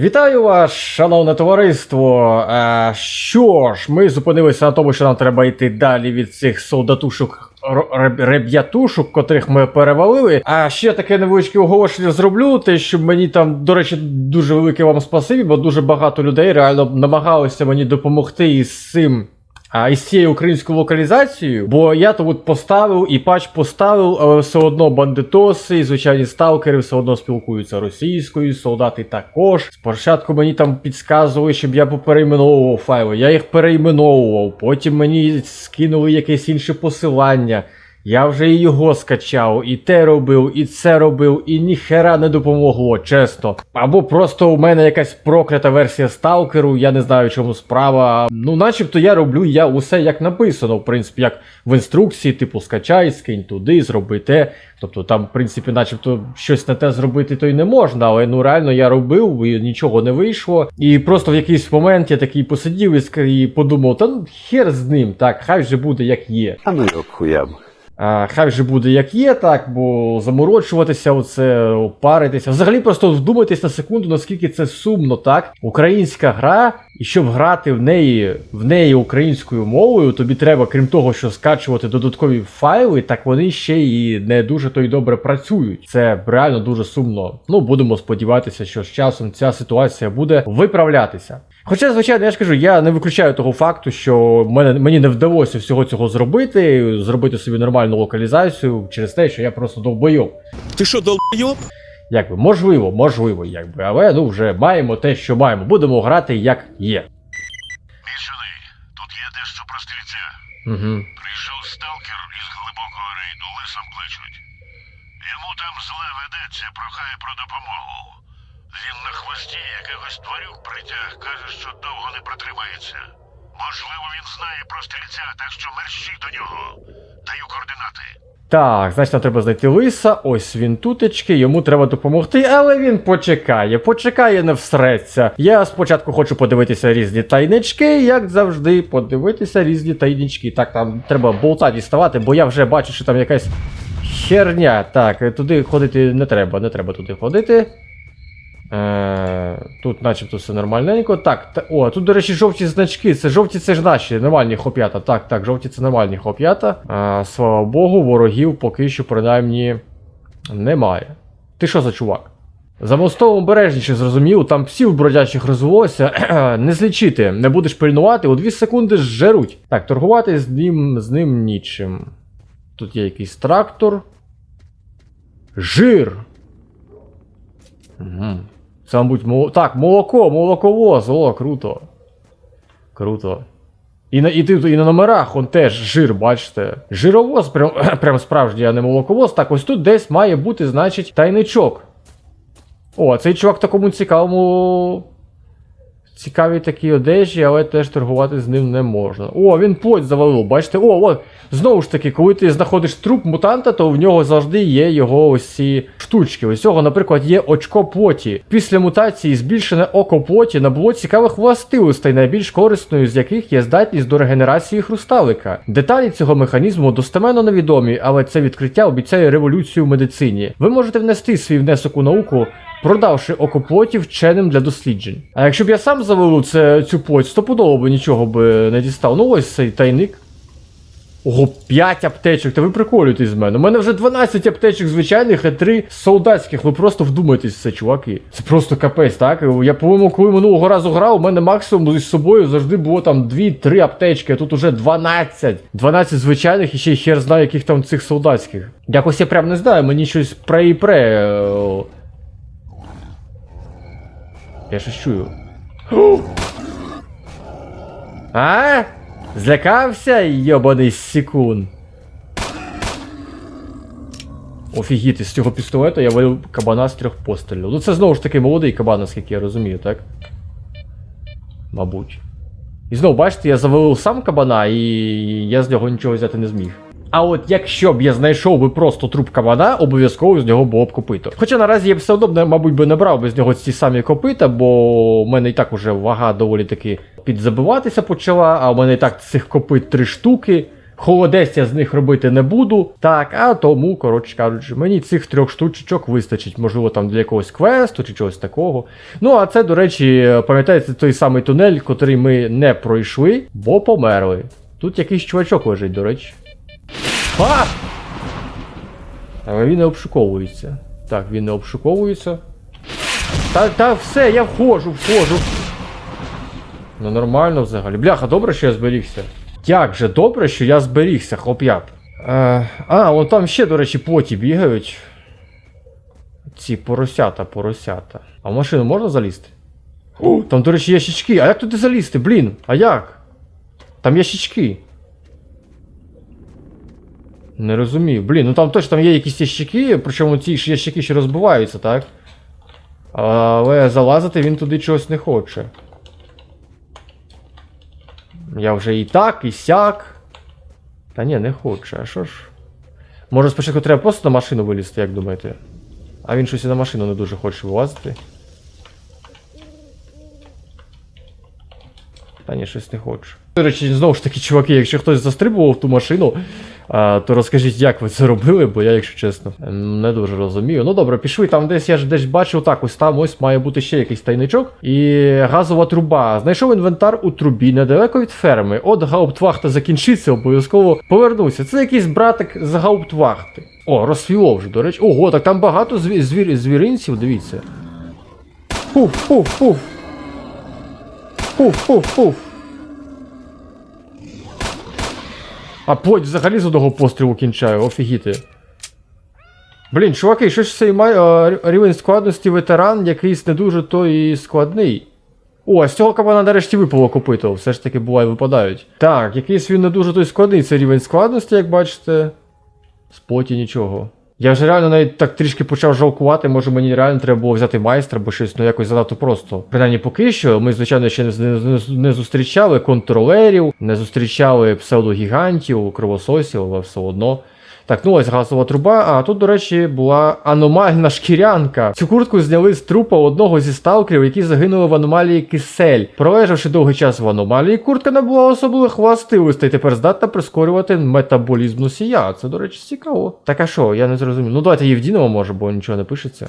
Вітаю вас, шановне товариство. Е, що ж, ми зупинилися на тому, що нам треба йти далі від цих солдатушок. Реб'ятушок, котрих ми перевалили. А ще таке невеличке оголошення зроблю. Те, що мені там, до речі, дуже велике вам спасибі, бо дуже багато людей реально намагалися мені допомогти із цим. А із цією українською локалізацією, бо я то от поставив і патч поставив, але все одно бандитоси і звичайні сталкери все одно спілкуються російською, солдати також. Спочатку мені там підказували, щоб я поперейменовував файли. Я їх перейменовував, потім мені скинули якесь інше посилання. Я вже і його скачав, і те робив, і це робив, і ніхера не допомогло, чесно. Або просто у мене якась проклята версія сталкеру, я не знаю, чому справа. Ну, начебто я роблю я усе як написано, в принципі, як в інструкції, типу, скачай, скинь туди, зроби те. Тобто там, в принципі, начебто щось не те зробити, то й не можна, але ну реально я робив і нічого не вийшло. І просто в якийсь момент я такий посидів і подумав, та ну хер з ним, так, хай вже буде як є. А ну його к хуям. Хай вже буде як є, так, бо заморочуватися, оце, паритися. Взагалі просто вдумайтесь на секунду, наскільки це сумно, так? Українська гра, і щоб грати в неї, в неї українською мовою, тобі треба, крім того, що скачувати додаткові файли, так вони ще і не дуже то й добре працюють. Це реально дуже сумно. Ну, будемо сподіватися, що з часом ця ситуація буде виправлятися. Хоча, звичайно, я ж кажу, я не виключаю того факту, що мене, мені не вдалося всього цього зробити, зробити собі нормальну локалізацію через те, що я просто довбойов. Ти що, долбойоб? Якби, можливо, можливо, якби, але ну вже маємо те, що маємо. Будемо грати як є. Мішаний, тут є дещо про стрільця. Угу. Прийшов сталкер із глибокого рейду, лисом кличуть. Йому там зле ведеться, прохає про допомогу. Він на хвості якихось тварюк притяг, каже, що довго не протримається. Можливо, він знає про стрільця, так що мерщі до нього. Даю координати. Так, значить, нам треба знайти лиса. Ось він тутечки, йому треба допомогти, але він почекає, почекає, не всреться. Я спочатку хочу подивитися різні тайнички, як завжди, подивитися різні тайнички. Так, там треба болта діставати, бо я вже бачу, що там якась херня. Так, туди ходити не треба, не треба туди ходити. Е, тут начебто все нормальненько. Так, та, о, тут, до речі, жовті значки. Це жовті, це ж наші нормальні хоп'ята. Так, так, жовті це нормальні хоп'ята. Е, слава Богу, ворогів поки що принаймні немає. Ти що за чувак? За мостом обережніше зрозуміло, там псів бродячих розвелося. не злічити, не будеш пильнувати, у 2 секунди зжеруть. Так, торгувати з ним, з ним нічим. Тут є якийсь трактор. Жир. Угу. Це, мабуть, мол... так, молоко, молоковоз, о, круто. Круто. І на, і, і на номерах он теж жир, бачите. Жировоз, прям, прям справжній, а не молоковоз. Так, ось тут десь має бути, значить, тайничок. О, а цей чувак такому цікавому. Цікавій такій одежі, але теж торгувати з ним не можна. О, він плоть завалив, бачите? О, от, знову ж таки, коли ти знаходиш труп мутанта, то в нього завжди є його ось ці штучки. Ось цього, наприклад, є очко плоті. Після мутації збільшене око плоті набуло цікавих властивостей, найбільш корисною з яких є здатність до регенерації хрусталика. Деталі цього механізму достеменно невідомі, але це відкриття обіцяє революцію в медицині. Ви можете внести свій внесок у науку, продавши око плоті вченим для досліджень. А якщо б я сам завелу це, цю плоть, стопудово би нічого би не дістав. Ну ось цей тайник. Ого, 5 аптечок, та ви приколюєтесь з мене. У мене вже 12 аптечок звичайних, а 3 солдатських. Ви просто вдумайтесь це, чуваки. Це просто капець, так? Я, по-моєму, коли минулого разу грав, у мене максимум з собою завжди було там 2-3 аптечки, а тут уже 12. 12 звичайних і ще й хер знає, яких там цих солдатських. Якось я прям не знаю, мені щось пре і пре. Я щось чую. А? Злякався, йобаний секунд. Офігіти, з цього пістолета я валю кабана з трьох пострілів. Ну це знову ж таки молодий кабан, наскільки я розумію, так? Мабуть. І знову, бачите, я завалив сам кабана, і я з нього нічого взяти не зміг. А от якщо б я знайшов би просто труп кабана, обов'язково з нього було б копито. Хоча наразі я б все одно, мабуть, би не брав би з нього ці самі копита, бо в мене і так уже вага доволі таки підзабиватися почала, а в мене і так цих копит три штуки. Холодець я з них робити не буду. Так, а тому, коротше кажучи, мені цих трьох штучок вистачить, можливо, там для якогось квесту чи чогось такого. Ну, а це, до речі, пам'ятаєте, той самий тунель, котрий ми не пройшли, бо померли. Тут якийсь чувачок лежить, до речі. А! Але він не обшуковується. Так, він не обшуковується. Та, та все, я входжу, входжу. Ну нормально взагалі. Бляха, добре, що я зберігся. Як же добре, що я зберігся, хлоп'ят. Е, а, вон там ще, до речі, поті бігають. Ці поросята, поросята. А в машину можна залізти? О, там, до речі, ящички. А як туди залізти? Блін, а як? Там ящички. Не розумію. Блін, ну там точно там є якісь ящики, причому ці ящики ще розбиваються, так? Але залазити він туди чогось не хоче. Я вже і так, і сяк. Та ні, не хоче, а що ж? Може спочатку треба просто на машину вилізти, як думаєте? А він щось і на машину не дуже хоче вилазити. Та ні, щось не хоче. До речі, знову ж таки, чуваки, якщо хтось застрибував в ту машину, а, то розкажіть, як ви це робили, бо я, якщо чесно, не дуже розумію. Ну добре, пішли там десь, я ж десь бачив, так, ось там ось має бути ще якийсь тайничок. І газова труба. Знайшов інвентар у трубі недалеко від ферми. От гауптвахта закінчиться, обов'язково повернуся. Це якийсь братик з гауптвахти. О, розсвіло вже, до речі. Ого, так там багато зві- звір... звіринців, дивіться. Пуф, пуф, А плоть взагалі з одного пострілу кінчаю, офігіти. Блін, чуваки, що ж цей має е, рівень складності ветеран якийсь не дуже той і складний. О, а з цього кабана нарешті випало копито, все ж таки буває випадають. Так, якийсь він не дуже той складний, це рівень складності, як бачите. З плоті нічого. Я вже реально навіть так трішки почав жалкувати, може мені реально треба було взяти майстра, бо щось ну якось занадто просто. Принаймні поки що, ми, звичайно, ще не, не, не зустрічали контролерів, не зустрічали псевдогігантів, кровососів, але все одно. Так, ну ось газова труба. А тут, до речі, була аномальна шкірянка. Цю куртку зняли з трупа одного зі сталкерів, які загинули в аномалії кисель. Пролежавши довгий час в аномалії, куртка не була особливих властивостей, тепер здатна прискорювати метаболізм носія. Це, до речі, цікаво. Так а що, я не зрозумів. Ну давайте її вдінемо, може, бо нічого не пишеться.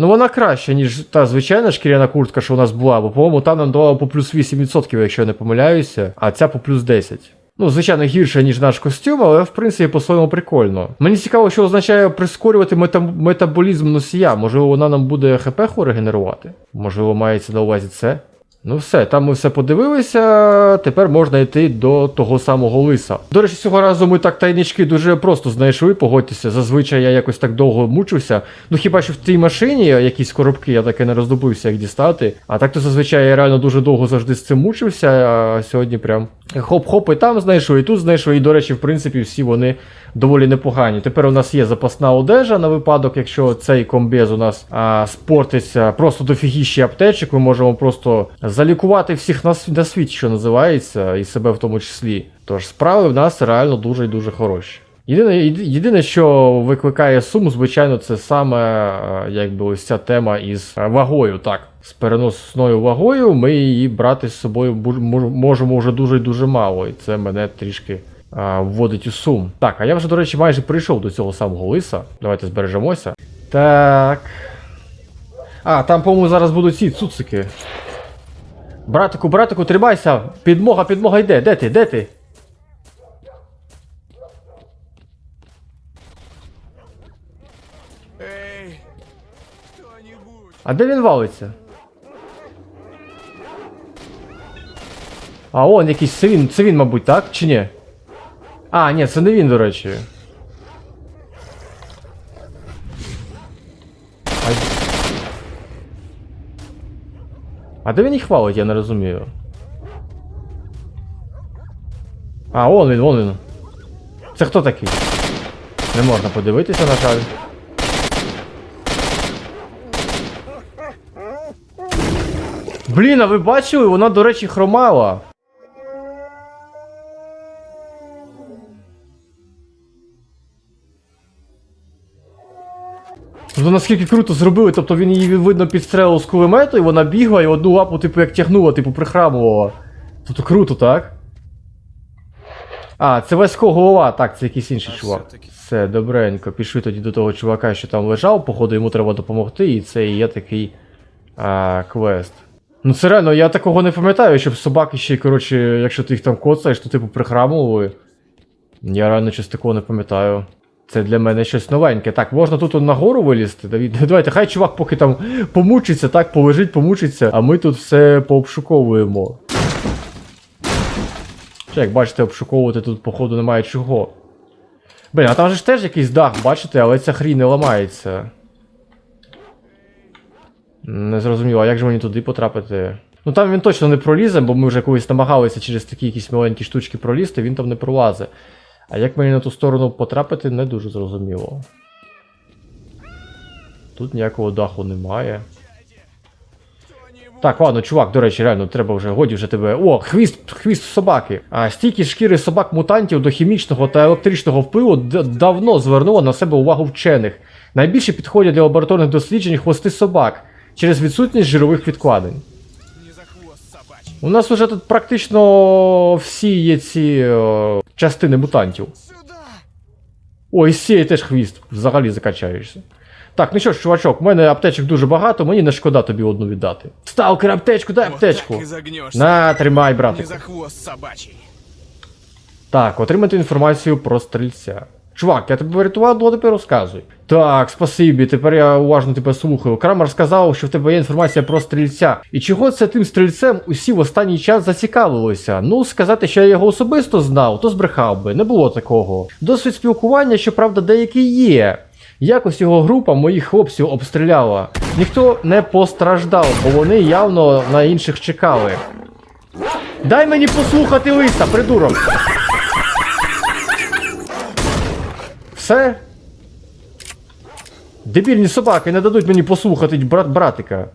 Ну вона краща, ніж та звичайна шкіряна куртка, що у нас була, бо, по-моєму, та нам давала по плюс 8%, якщо я не помиляюся, а ця по плюс 10%. Ну, звичайно, гірше, ніж наш костюм, але в принципі по-своєму прикольно. Мені цікаво, що означає прискорювати мета- метаболізм носія. Можливо, вона нам буде хп хворе генерувати. Можливо, мається на увазі це. Ну все, там ми все подивилися. Тепер можна йти до того самого лиса. До речі, цього разу ми так тайнички дуже просто знайшли, погодьтеся. Зазвичай я якось так довго мучився. Ну хіба що в тій машині якісь коробки, я таки не роздобився, як дістати. А так то зазвичай я реально дуже довго завжди з цим мучився, а сьогодні прям хоп-хоп і там знайшов, і тут знайшов. І, до речі, в принципі, всі вони доволі непогані. Тепер у нас є запасна одежа на випадок, якщо цей комбез у нас а, спортиться просто дофігіщі аптечок, ми можемо просто залікувати всіх на, на світ, що називається, і себе в тому числі. Тож справи в нас реально дуже і дуже хороші. Єдине, єдине, що викликає сум, звичайно, це саме якби ось ця тема із вагою. Так, з переносною вагою ми її брати з собою можемо вже дуже дуже мало, і це мене трішки вводить у сум. Так, а я вже, до речі, майже прийшов до цього самого лиса. Давайте збережемося. Так. А, там, по-моєму, зараз будуть ці цуцики. Братику, братику, тримайся! Підмога, підмога йде. Де ти? Де ти? А де він валиться? А он якийсь це він, мабуть, так? Чи ні? А, ні, це не він, до речі. А, а де він їх валить, я не розумію. А, он він, вон він. Це хто такий? Не можна подивитися, на жаль. Блін, а ви бачили? Вона, до речі, хромала. Ну наскільки круто зробили, тобто він її видно підстрелив з кулемету, і вона бігла і одну лапу, типу, як тягнула, типу, прихрамувала. Тобто круто, так? А, це Васько голова, так, це якийсь інший А чувак. все-таки. Все, добренько. Пішли тоді до того чувака, що там лежав, походу йому треба допомогти, і це і є такий а, квест. Ну це реально, я такого не пам'ятаю, щоб собаки ще, коротше, якщо ти їх там коцаєш, то типу прихрамували. Я реально щось такого не пам'ятаю. Це для мене щось новеньке. Так, можна тут нагору вилізти. Давайте, хай чувак поки там помучиться, так, полежить, помучиться, а ми тут все пообшуковуємо. Ще, як бачите, обшуковувати тут, походу, немає чого. Блін, а там же ж теж якийсь дах, бачите, але ця хрінь не ламається. Не зрозуміло, а як же мені туди потрапити? Ну там він точно не пролізе, бо ми вже колись намагалися через такі якісь маленькі штучки пролізти, він там не пролазить. А як мені на ту сторону потрапити, не дуже зрозуміло. Тут ніякого даху немає. Так, ладно, чувак, до речі, реально, треба вже, годі вже тебе. О, хвіст, хвіст собаки. А стійкі шкіри собак-мутантів до хімічного та електричного впливу давно звернуло на себе увагу вчених. Найбільше підходять для лабораторних досліджень хвости собак через відсутність жирових відкладень. У нас вже тут практично всі є ці е, частини мутантів. Ой, з цієї теж хвіст, взагалі закачаєшся. Так, ну що ж, чувачок, в мене аптечок дуже багато, мені не шкода тобі одну віддати. Сталкер, аптечку, дай аптечку. На, тримай, собачий. Так, отримати інформацію про стрільця. Чувак, я тебе врятував, ну тепер розказуй. Так, спасибі, тепер я уважно тебе слухаю. Крамер сказав, що в тебе є інформація про стрільця. І чого це тим стрільцем усі в останній час зацікавилися? Ну, сказати, що я його особисто знав, то збрехав би, не було такого. Досвід спілкування, щоправда, деякий є. Якось його група моїх хлопців обстріляла. Ніхто не постраждав, бо вони явно на інших чекали. Дай мені послухати листа, придурок! Все? Дебільні собаки не дадуть мені послухати брат братика.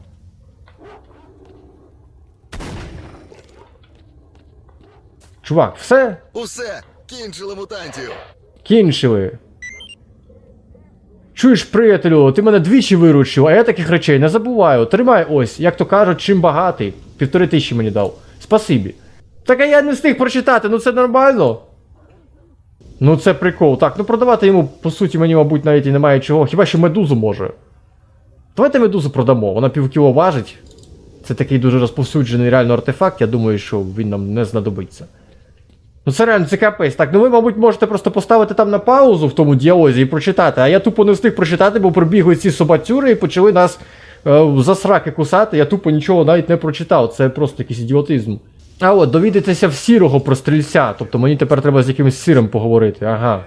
Чувак, все? Усе, кінчили мутантів. Кінчили. Чуєш, приятелю, ти мене двічі виручив, а я таких речей не забуваю. Тримай ось, як то кажуть, чим багатий. Півтори тисячі мені дав. Спасибі. Так а я не встиг прочитати, ну це нормально. Ну це прикол. Так, ну продавати йому, по суті, мені, мабуть, навіть і немає чого. Хіба що медузу може. Давайте медузу продамо, вона півкіло важить. Це такий дуже розповсюджений реально артефакт, я думаю, що він нам не знадобиться. Ну це реально це капець. Так, ну ви, мабуть, можете просто поставити там на паузу в тому діалозі і прочитати, а я тупо не встиг прочитати, бо прибігли ці собацюри і почали нас е, за сраки кусати. Я тупо нічого навіть не прочитав. Це просто якийсь ідіотизм. А от, довідатися в сірого про стрільця. Тобто мені тепер треба з якимось сиром поговорити. Ага.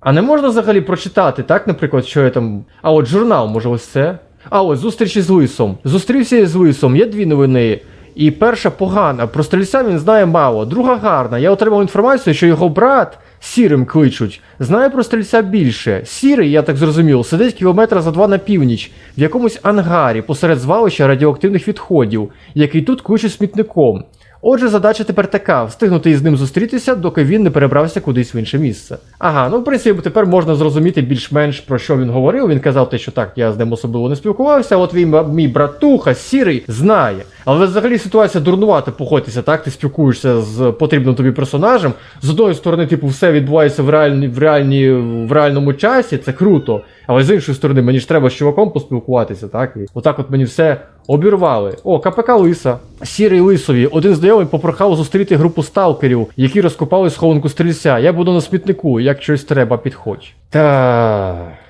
А не можна взагалі прочитати, так, наприклад, що я там. А от журнал, може, ось це. А ось зустрічі з Лисом. Зустрівся я з Лисом, є дві новини. І перша погана, про стрільця він знає мало. Друга гарна. Я отримав інформацію, що його брат сірим кличуть. Знає про стрільця більше. Сірий, я так зрозумів, сидить кілометра за два на північ, в якомусь ангарі посеред звалища радіоактивних відходів, який тут кличуть смітником. Отже, задача тепер така: встигнути із ним зустрітися, доки він не перебрався кудись в інше місце. Ага, ну в принципі, тепер можна зрозуміти більш-менш про що він говорив. Він казав те, що так, я з ним особливо не спілкувався. От він мій братуха, сірий, знає. Але взагалі ситуація дурнувата походьтеся, так? Ти спілкуєшся з потрібним тобі персонажем. З одної сторони, типу, все відбувається в реальні, в реальні, в реальному часі, це круто. Але з іншої сторони, мені ж треба з чуваком поспілкуватися, так? І отак от мені все обірвали. О, КПК Лиса. Сірий Лисові. Один знайомий попрохав зустріти групу сталкерів, які розкопали схованку стрільця. Я буду на смітнику, як щось треба, підходь. Та.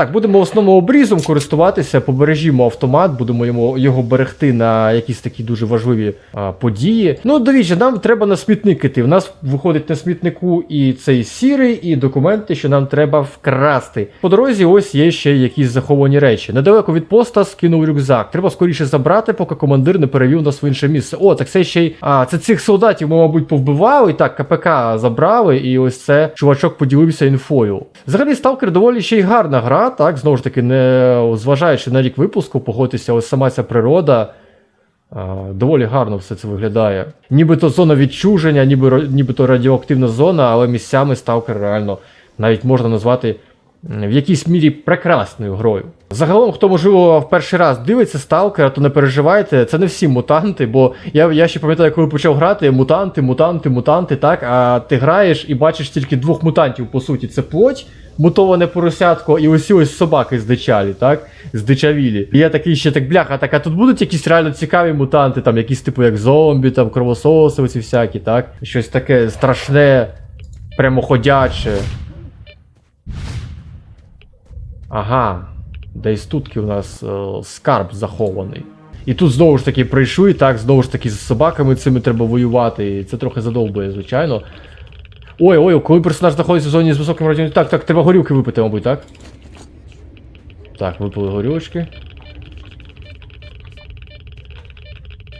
Так, будемо основним обрізом користуватися, побережімо автомат, будемо йому, його берегти на якісь такі дуже важливі а, події. Ну, дивіться, нам треба на смітник іти. У нас виходить на смітнику і цей сірий, і документи, що нам треба вкрасти. По дорозі ось є ще якісь заховані речі. Недалеко від поста скинув рюкзак. Треба скоріше забрати, поки командир не перевів нас в інше місце. О, так це ще й. А, це цих солдатів ми, мабуть, повбивали. Так, КПК забрали, і ось це чувачок поділився інфою. Взагалі, сталкер доволі ще й гарна гра, так, знову ж таки, не зважаючи на рік випуску, погодьтеся, ось сама ця природа. Доволі гарно все це виглядає. Нібито зона відчуження, ніби, нібито радіоактивна зона, але місцями сталкер реально навіть можна назвати в якійсь мірі прекрасною грою. Загалом, хто можливо в перший раз дивиться сталкера, то не переживайте, це не всі мутанти, бо я, я ще пам'ятаю, коли почав грати, мутанти, мутанти, мутанти, так, а ти граєш і бачиш тільки двох мутантів, по суті, це плоть, мутоване поросятко, і ось ось собаки здичалі, так? Здичавілі. І я такий ще так бляха, так, а тут будуть якісь реально цікаві мутанти, там якісь типу як зомбі, там кровососи, оці всякі, так? Щось таке страшне, прямоходяче. Ага, десь тутки у нас е, скарб захований. І тут знову ж таки прийшли, так, знову ж таки з собаками цими треба воювати. І це трохи задовбує, звичайно. Ой, ой, коли персонаж знаходиться в зоні з високим радіоактивністю. Так, так, треба горілки випити, мабуть, так? Так, випили горілочки.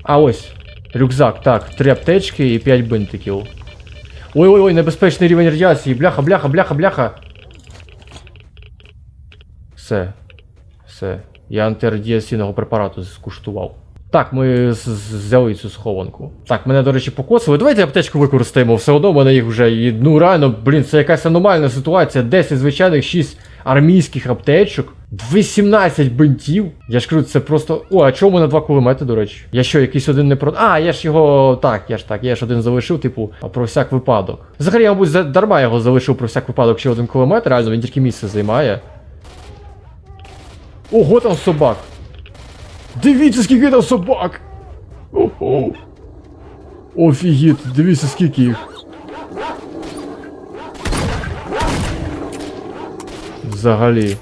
А ось. Рюкзак, так, три аптечки і 5 бинтиків. Ой-ой-ой, небезпечний рівень радіації. Бляха, бляха, бляха, бляха. Все. Все. Я антирадіаційного препарату скуштував. Так, ми взяли цю схованку. Так, мене, до речі, покосили. Давайте аптечку використаємо. Все одно в мене їх вже. І, ну реально, блін, це якась аномальна ситуація. 10 звичайних 6 армійських аптечок. 18 бинтів. Я ж кажу, це просто. О, а чому мене два кулемети, до речі? Я що, якийсь один не про. А, я ж його. Так, я ж так, я ж один залишив, типу, про всяк випадок. Взагалі, я, мабуть, дарма його залишив про всяк випадок ще один кулемет, реально, він тільки місце займає. Ого, там собак! Дивіться, скільки там собак! Ого! Офігіт, дивіться, скільки їх. Взагалі.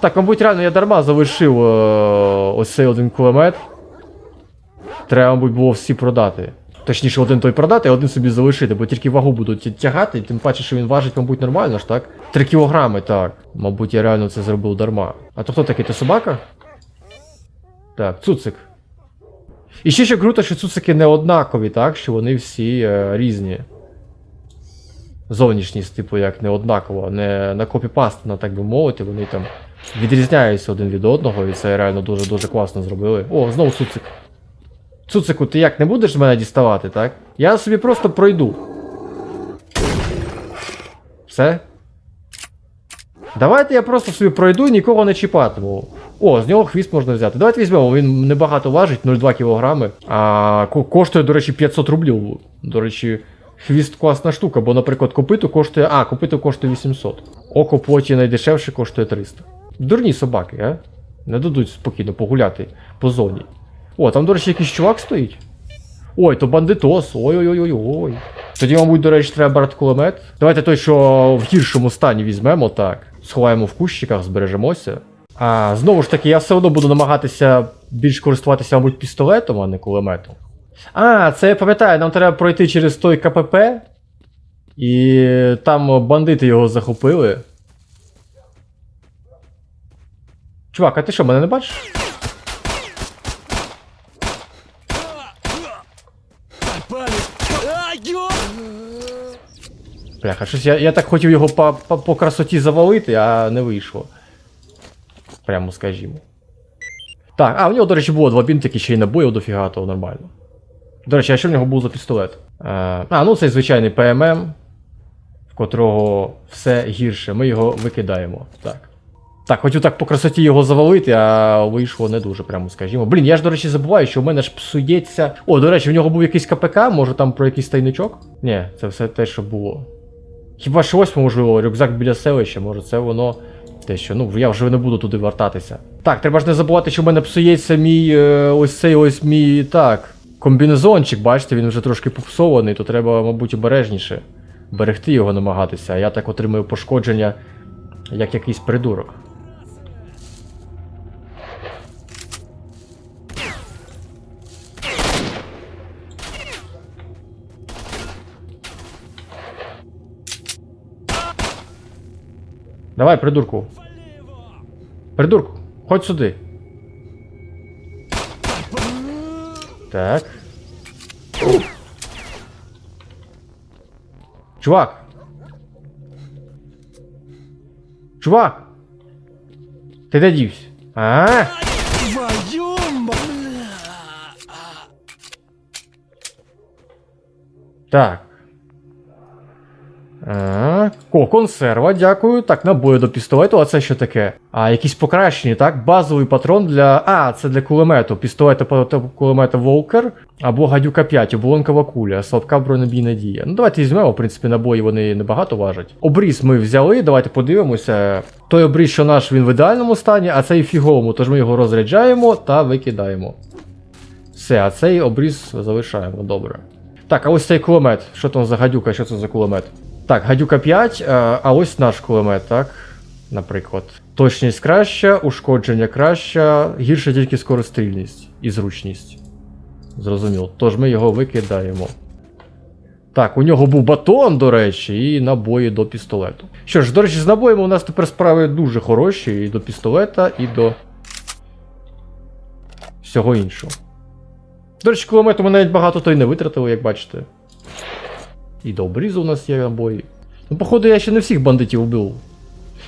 Так, мабуть, реально я дарма залишив е, ось цей один кулемет. Треба, мабуть, було всі продати. Точніше, один той продати, а один собі залишити, бо тільки вагу будуть тягати, тим паче, що він важить, мабуть, нормально ж, так? 3 кілограми, так. Мабуть, я реально це зробив дарма. А то хто такий? Ти собака? Так, цуцик. І ще що круто, що цуцики не однакові, так? Що вони всі е, різні. Зовнішність, типу, як не однакова, не на копіпастно, так би мовити, вони там відрізняються один від одного, і це реально дуже-дуже класно зробили. О, знову цуцик. Цуцику, ти як не будеш мене діставати, так? Я собі просто пройду. Все? Давайте я просто собі пройду і нікого не чіпатиму. О, з нього хвіст можна взяти. Давайте візьмемо, він небагато важить, 0,2 кг. А коштує, до речі, 500 рублів. До речі, хвіст класна штука, бо, наприклад, копито коштує. А, копито коштує 800. Око плоті найдешевше коштує 300. Дурні собаки, а? Не дадуть спокійно погуляти по зоні. О, там, до речі, якийсь чувак стоїть. Ой, то бандитос. Ой-ой-ой-ой. Тоді, мабуть, до речі, треба брати кулемет. Давайте той, що в гіршому стані візьмемо, так. Сховаємо в кущиках, збережемося. А знову ж таки, я все одно буду намагатися більш користуватися, мабуть, пістолетом, а не кулеметом. А, це я пам'ятаю, нам треба пройти через той КПП. І там бандити його захопили. Чувак, а ти що, мене не бачиш? Бляха, щось я, я так хотів його по, по, по красоті завалити, а не вийшло. Прямо скажімо. Так, а в нього, до речі, було два бінтики, ще й набоїв дофіга, то нормально. До речі, а що в нього був за пістолет? Е, а, ну цей звичайний ПММ, в котрого все гірше. Ми його викидаємо. Так. Так, хотів так по красоті його завалити, а вийшло не дуже, прямо скажімо. Блін, я ж, до речі, забуваю, що в мене ж псується. О, до речі, в нього був якийсь КПК, може там про якийсь тайничок? Ні, це все те, що було. Хіба що ось, можливо, рюкзак біля селища, може це воно те, що. Ну, я вже не буду туди вертатися. Так, треба ж не забувати, що в мене псується мій е, ось цей ось мій так. Комбінезончик, бачите, він вже трошки попсований, то треба, мабуть, обережніше берегти його намагатися, а я так отримую пошкодження, як якийсь придурок. Давай, придурку. Придурку, ходь сюди. Так. Чувак. Чувак. Ти де? А? Так. А, О, консерва, дякую. Так, набої до пістолету, а це що таке? А, якісь покращені, так? Базовий патрон для. А, це для кулемету. Пістолета кулемета Волкер або гадюка 5, оболонкова куля, слабка бронебійна дія. Ну, давайте візьмемо, в принципі, набої вони небагато важать. Обріз ми взяли, давайте подивимося. Той обріз, що наш, він в ідеальному стані, а цей фіговому, тож ми його розряджаємо та викидаємо. Все, а цей обріз залишаємо, добре. Так, а ось цей кулемет. Що там за гадюка? Що це за кулемет? Так, гадюка 5, а, а ось наш кулемет, так? Наприклад. Точність краща, ушкодження краща, гірше тільки скорострільність і зручність. Зрозуміло. Тож ми його викидаємо. Так, у нього був батон, до речі, і набої до пістолету. Що ж, до речі, з набоями у нас тепер справи дуже хороші і до пістолета, і до всього іншого. До речі, кулемету ми навіть багато то й не витратили, як бачите. І до обрізу у нас є набої. Ну, походу, я ще не всіх бандитів вбив.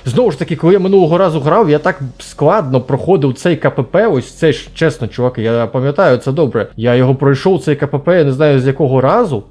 Знову ж таки, коли я минулого разу грав, я так складно проходив цей КПП. Ось цей чесно, чуваки, я пам'ятаю це добре. Я його пройшов цей КПП, я не знаю з якого разу.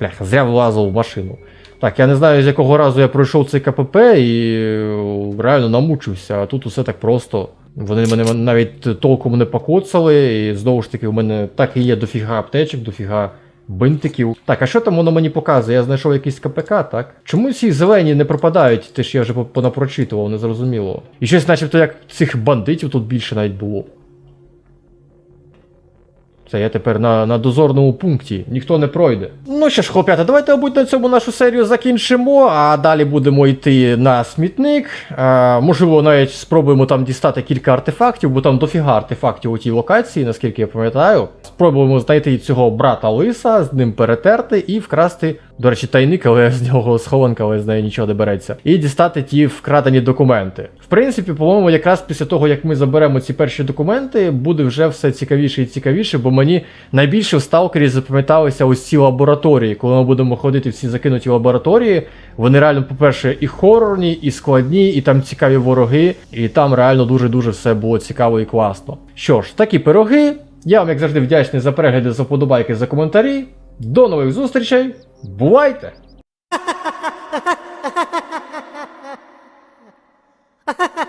Бляха, зря влазив в машину. Так, я не знаю, з якого разу я пройшов цей КПП і е, реально намучився, а тут усе так просто. Вони мене навіть толком не покоцали, і знову ж таки, у мене так і є дофіга аптечок, дофіга бинтиків. Так, а що там воно мені показує? Я знайшов якийсь КПК, так? Чому ці зелені не пропадають? Те ж я вже понапрочитував, не зрозуміло. І щось, начебто, як цих бандитів тут більше навіть було. Це я тепер на, на дозорному пункті, ніхто не пройде. Ну що ж, хлопята, давайте, мабуть, на цьому нашу серію закінчимо, а далі будемо йти на смітник. А, можливо, навіть спробуємо там дістати кілька артефактів, бо там дофіга артефактів у тій локації, наскільки я пам'ятаю. Спробуємо знайти цього брата Лиса, з ним перетерти і вкрасти, до речі, тайник, але з нього схованка, але з неї нічого не береться. І дістати ті вкрадені документи. В принципі, по-моєму, якраз після того, як ми заберемо ці перші документи, буде вже все цікавіше і цікавіше, бо мені найбільше в сталкері запам'яталися ось ці лабораторії. Коли ми будемо ходити в ці закинуті лабораторії, вони реально, по-перше, і хорорні, і складні, і там цікаві вороги, і там реально дуже-дуже все було цікаво і класно. Що ж, такі пироги. Я вам, як завжди, вдячний за перегляди, за вподобайки, за коментарі. До нових зустрічей. Бувайте!